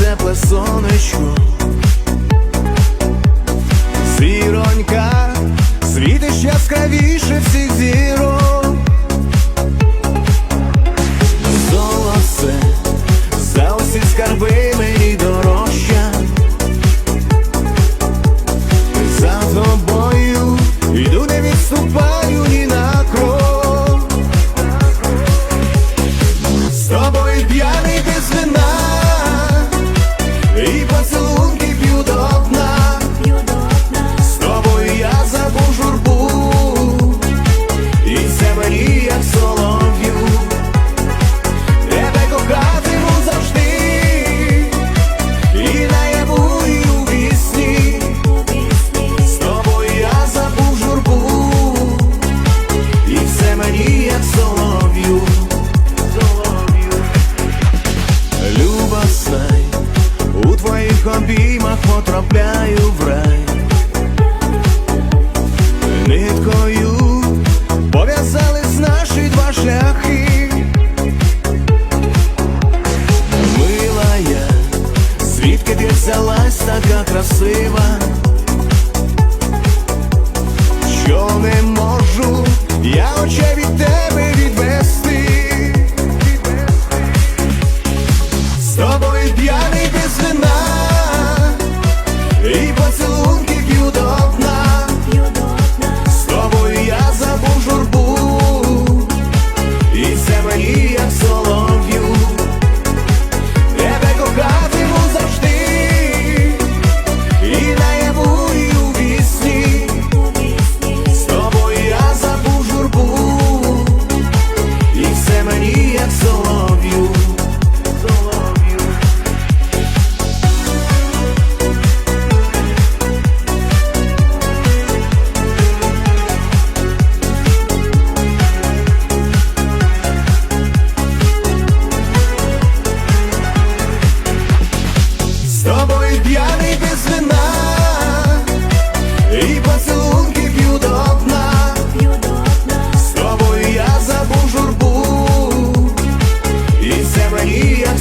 тепле сонечко. Зіронька, світиш яскравіше всіх зірок. Золоце, за усі скарби мені дорожча. За тобою йду, не відступаю ні на крок. З тобою п'яний без вина як солов'ю. Тебе кохатиму завжди. І наяву, вісні. З тобою я забув журбу. І все мені як Солов'ю. Люба знай, у твоїх обіймах потрапляю в рай. Ниткою взялась така красива, що не можу, я очей від тебе відвести, з тобою п'яний без вина. І поцілунків юдобна, з тобою я забув журбу, і це мені. Я забужу журбу, і це мені як